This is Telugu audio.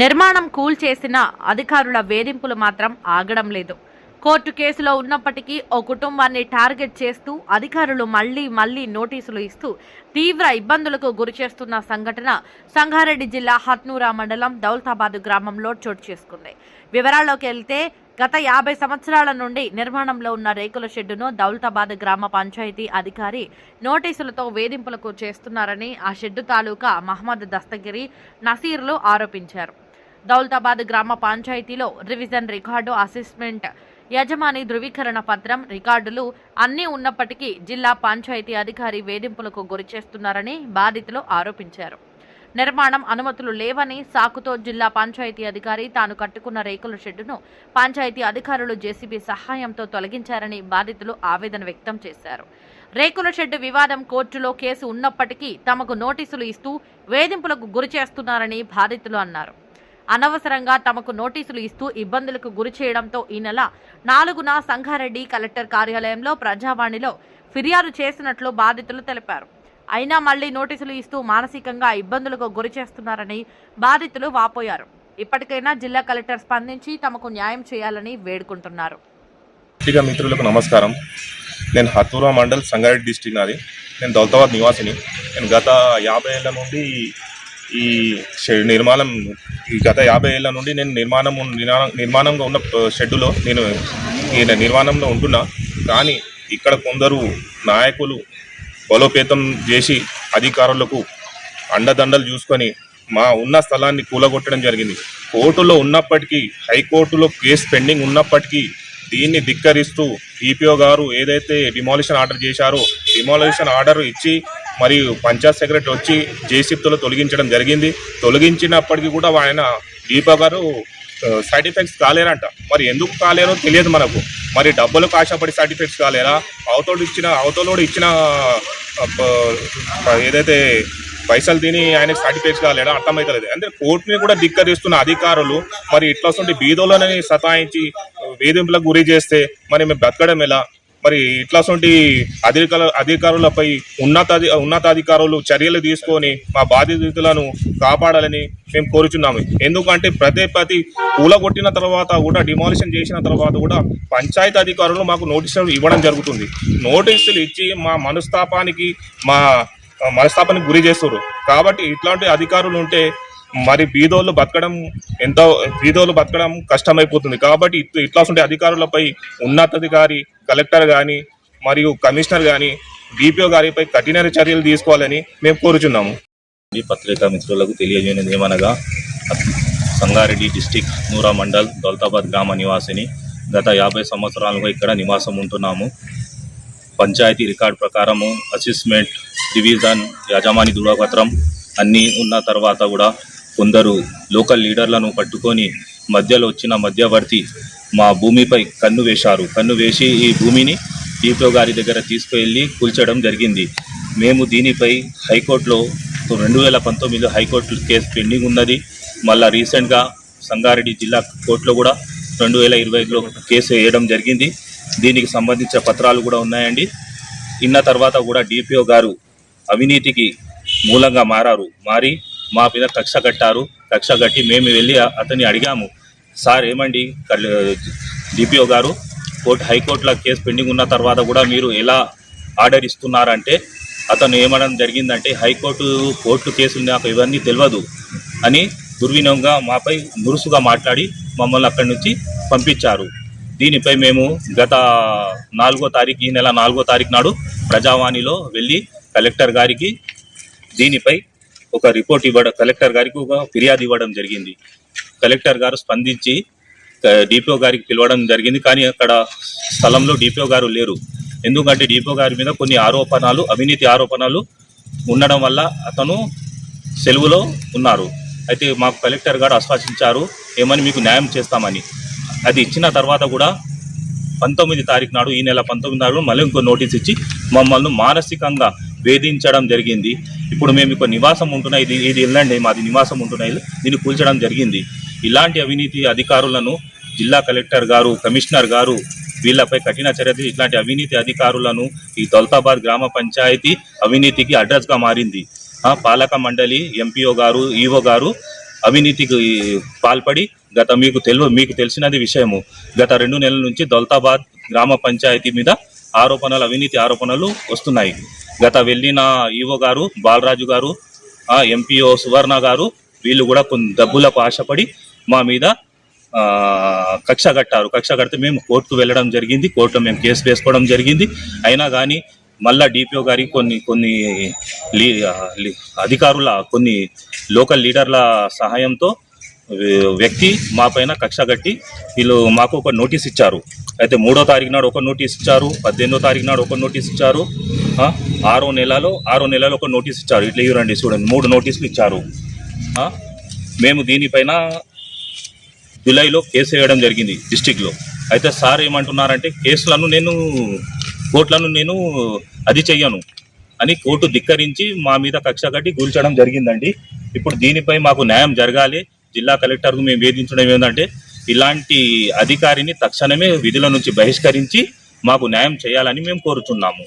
నిర్మాణం కూల్చేసిన అధికారుల వేధింపులు మాత్రం ఆగడం లేదు. కోర్టు కేసులో ఉన్నప్పటికీ ఓ కుటుంబాన్ని టార్గెట్ చేస్తూ అధికారులు మళ్ళీ మళ్ళీ నోటీసులు ఇస్తూ తీవ్ర ఇబ్బందులకు గురిచేస్తున్న సంఘటన సంగారెడ్డి జిల్లా హత్నూరా మండలం దౌల్తాబాద్ గ్రామంలో చోటు చేసుకుంది. వివరాల్లోకి వెళ్తే గత యాభై సంవత్సరాల నుండి నిర్మాణంలో ఉన్న రేకుల షెడ్డును దౌల్తాబాద్ గ్రామ పంచాయతీ అధికారి నోటీసులతో వేధింపులకు చేస్తున్నారని ఆ షెడ్డు తాలూకా మహమ్మద్ దస్తగిరి నసీర్లు ఆరోపించారు. దౌల్తాబాద్ గ్రామ పంచాయతీలో రివిజన్ రికార్డు అసెస్మెంట్. యజమాని ధృవీకరణ పత్రం రికార్డులు అన్నీ ఉన్నప్పటికీ జిల్లా పంచాయతీ అధికారి వేధింపులకు గురి చేస్తున్నారని బాధితులు ఆరోపించారు. నిర్మాణం అనుమతులు లేవని సాకుతో జిల్లా పంచాయతీ అధికారి తాను కట్టుకున్న రేకుల షెడ్డును పంచాయతీ అధికారులు జేసీబీ సహాయంతో తొలగించారని బాధితులు ఆవేదన వ్యక్తం చేశారు. రేకుల షెడ్డు వివాదం కోర్టులో కేసు ఉన్నప్పటికీ తమకు నోటీసులు ఇస్తూ వేధింపులకు గురి చేస్తున్నారని బాధితులు అన్నారు. అనవసరంగా తమకు నోటీసులు ఇస్తూ ఇబ్బందులకు గురి చేయడంతో ఈ నెల నాలుగున సంగారెడ్డి కలెక్టర్ కార్యాలయంలో ప్రజావాణిలో ఫిర్యాదు చేసినట్లు బాధితులు తెలిపారు. అయినా మళ్ళీ నోటీసులు ఇస్తూ మానసికంగా ఇబ్బందులకు గురి చేస్తున్నారని బాధితులు వాపోయారు. ఇప్పటికైనా జిల్లా కలెక్టర్ స్పందించి తమకు న్యాయం చేయాలని వేడుకుంటున్నారు. మిత్రులకు నమస్కారం. నేను హతూరా మండల్ సంగారెడ్డి డిస్టిక్ నాది నేను దౌలతాబాద్ నివాసిని. నేను గత యాభై ఏళ్ళ నుండి ఈ షెడ్ నిర్మాణం ఈ గత యాభై ఏళ్ళ నుండి నేను నిర్మాణం నిర్మాణంగా ఉన్న షెడ్డులో నేను ఈయన నిర్మాణంలో ఉంటున్నా. కానీ ఇక్కడ కొందరు నాయకులు బలోపేతం చేసి అధికారులకు అండదండలు చూసుకొని మా ఉన్న స్థలాన్ని కూలగొట్టడం జరిగింది. కోర్టులో ఉన్నప్పటికీ హైకోర్టులో కేసు పెండింగ్ ఉన్నప్పటికీ దీన్ని ధిక్కరిస్తూ ఈపీఓ గారు ఏదైతే డిమాలిషన్ ఆర్డర్ చేశారో డిమాలిషన్ ఆర్డర్ ఇచ్చి మరియు పంచాయత్ సెక్రటరీ వచ్చి జేసీబీతో తొలగించడం జరిగింది. తొలగించినప్పటికీ కూడా ఆయన ఈపీఓ గారు సైడ్ ఎఫెక్ట్స్ కాలేరంట. మరి ఎందుకు కాలేరో తెలియదు మనకు. మరి డబ్బులకు ఆశపడి సైడ్ ఎఫెక్ట్స్ కాలేరా? అవతోడు ఇచ్చిన అవతలోడు ఇచ్చిన ఏదైతే పైసలు తిని ఆయనకు సర్టిఫికేట్స్ కాలేడా అర్థమవుతలేదు. అంటే కోర్టుని కూడా ధిక్కరిస్తున్న అధికారులు మరి ఇట్లా వస్తుంటే బీదోళ్ళని సతాయించి వేధింపులకు గురి చేస్తే మరి మేము బతకడం ఎలా? మరి ఇట్లా వస్తుంటే అధికార అధికారులపై ఉన్నత ఉన్నతాధికారులు చర్యలు తీసుకొని మా బాధితులను కాపాడాలని మేము కోరుచున్నాము. ఎందుకంటే ప్రతి ప్రతి కూలగొట్టిన తర్వాత కూడా డిమాలిషన్ చేసిన తర్వాత కూడా పంచాయతీ అధికారులు మాకు నోటీసులు ఇవ్వడం జరుగుతుంది. నోటీసులు ఇచ్చి మా మనస్తాపానికి మా మనస్తాపానికి గురి చేస్తారు కాబట్టి ఇట్లాంటి అధికారులు ఉంటే మరి బీదోళ్ళు బతకడం ఎంతో బీదోళ్ళు బతకడం కష్టమైపోతుంది. కాబట్టి ఇట్లాంటి ఇట్లా అధికారులపై ఉన్నతాధికారి కలెక్టర్ కానీ మరియు కమిషనర్ కానీ డిపిఓ గారిపై కఠిన చర్యలు తీసుకోవాలని మేము కోరుచున్నాము. ఈ పత్రికా మిత్రులకు తెలియజేయనిది ఏమనగా సంగారెడ్డి డిస్టిక్ నూరా మండల్ దౌలతాబాద్ గ్రామ నివాసిని గత యాభై సంవత్సరాలుగా ఇక్కడ నివాసం ఉంటున్నాము. పంచాయతీ రికార్డు ప్రకారము అసెస్మెంట్ డివిజన్ యజమాని దృఢపత్రం అన్నీ ఉన్న తర్వాత కూడా కొందరు లోకల్ లీడర్లను పట్టుకొని మధ్యలో వచ్చిన మధ్యవర్తి మా భూమిపై కన్ను వేశారు. కన్ను వేసి ఈ భూమిని ఈపో గారి దగ్గర తీసుకువెళ్ళి కూల్చడం జరిగింది. మేము దీనిపై హైకోర్టులో రెండు వేల పంతొమ్మిది హైకోర్టు కేసు పెండింగ్ ఉన్నది. మళ్ళా రీసెంట్గా సంగారెడ్డి జిల్లా కోర్టులో కూడా రెండు వేల ఇరవైలో కేసు వేయడం జరిగింది. దీనికి సంబంధించిన పత్రాలు కూడా ఉన్నాయండి. ఇన్న తర్వాత కూడా డిపిఓ గారు అవినీతికి మూలంగా మారారు. మారి మా మీద కక్ష కట్టారు. కక్ష కట్టి మేము వెళ్ళి అతన్ని అడిగాము సార్ ఏమండి? డిపిఓ గారు కోర్టు హైకోర్టులో కేసు పెండింగ్ ఉన్న తర్వాత కూడా మీరు ఎలా ఆర్డర్ ఇస్తున్నారంటే అతను ఏమనడం జరిగిందంటే హైకోర్టు కోర్టు కేసులు నాకు ఇవన్నీ తెలియదు అని దుర్వినియోగంగా మాపై మురుసుగా మాట్లాడి మమ్మల్ని అక్కడి నుంచి పంపించారు. దీనిపై మేము గత నాలుగో తారీఖు ఈ నెల నాలుగో తారీఖు నాడు ప్రజావాణిలో వెళ్ళి కలెక్టర్ గారికి దీనిపై ఒక రిపోర్ట్ ఇవ్వడం కలెక్టర్ గారికి ఒక ఫిర్యాదు ఇవ్వడం జరిగింది. కలెక్టర్ గారు స్పందించి డిపిఓ గారికి పిలవడం జరిగింది. కానీ అక్కడ స్థలంలో డిపిఓ గారు లేరు. ఎందుకంటే డిపిఓ గారి మీద కొన్ని ఆరోపణలు అవినీతి ఆరోపణలు ఉండడం వల్ల అతను సెలవులో ఉన్నారు. అయితే మాకు కలెక్టర్ గారు ఆశ్వాసించారు ఏమని మీకు న్యాయం చేస్తామని. అది ఇచ్చిన తర్వాత కూడా పంతొమ్మిది తారీఖు నాడు ఈ నెల పంతొమ్మిది నాడు మళ్ళీ ఇంకో నోటీస్ ఇచ్చి మమ్మల్ని మానసికంగా వేధించడం జరిగింది. ఇప్పుడు మేము ఇక్కడ నివాసం ఉంటున్నాయి ఇది ఇది ఇల్లండి మాది నివాసం ఉంటున్నాయి దీన్ని కూల్చడం జరిగింది. ఇలాంటి అవినీతి అధికారులను జిల్లా కలెక్టర్ గారు కమిషనర్ గారు వీళ్ళపై కఠిన చర్య ఇలాంటి ఇట్లాంటి అవినీతి అధికారులను ఈ దౌలతాబాద్ గ్రామ పంచాయతీ అవినీతికి అడ్రస్గా మారింది. పాలక మండలి ఎంపీఓ గారు ఈఓ గారు అవినీతికి పాల్పడి గత మీకు తెలు మీకు తెలిసినది విషయము. గత రెండు నెలల నుంచి దౌలతాబాద్ గ్రామ పంచాయతీ మీద ఆరోపణలు అవినీతి ఆరోపణలు వస్తున్నాయి. గత వెళ్ళిన ఈవో గారు బాలరాజు గారు ఎంపీఓ సువర్ణ గారు వీళ్ళు కూడా కొన్ని డబ్బులకు ఆశపడి మా మీద కక్ష కట్టారు. కక్ష కడితే మేము కోర్టుకు వెళ్ళడం జరిగింది. కోర్టులో మేము కేసు వేసుకోవడం జరిగింది. అయినా కానీ మళ్ళా డిపిఓ గారికి కొన్ని కొన్ని లీ అధికారుల కొన్ని లోకల్ లీడర్ల సహాయంతో వ్యక్తి మా పైన కక్ష కట్టి వీళ్ళు మాకు ఒక నోటీస్ ఇచ్చారు. అయితే మూడో తారీఖు నాడు ఒక నోటీస్ ఇచ్చారు పద్దెనిమిదో తారీఖు నాడు ఒక నోటీస్ ఇచ్చారు ఆరో నెలలో ఆరో నెలలో ఒక నోటీస్ ఇచ్చారు. ఇట్లా ఇవ్వరండి చూడండి మూడు నోటీసులు ఇచ్చారు. మేము దీనిపైన జూలైలో కేసు వేయడం జరిగింది డిస్టిక్లో. అయితే సార్ ఏమంటున్నారంటే కేసులను నేను కోర్టులను నేను అది చెయ్యను అని కోర్టు ధిక్కరించి మా మీద కక్ష కట్టి కూల్చడం జరిగిందండి. ఇప్పుడు దీనిపై మాకు న్యాయం జరగాలి జిల్లా కలెక్టర్కు మేము వేధించడం ఏంటంటే ఇలాంటి అధికారిని తక్షణమే విధుల నుంచి బహిష్కరించి మాకు న్యాయం చేయాలని మేము కోరుతున్నాము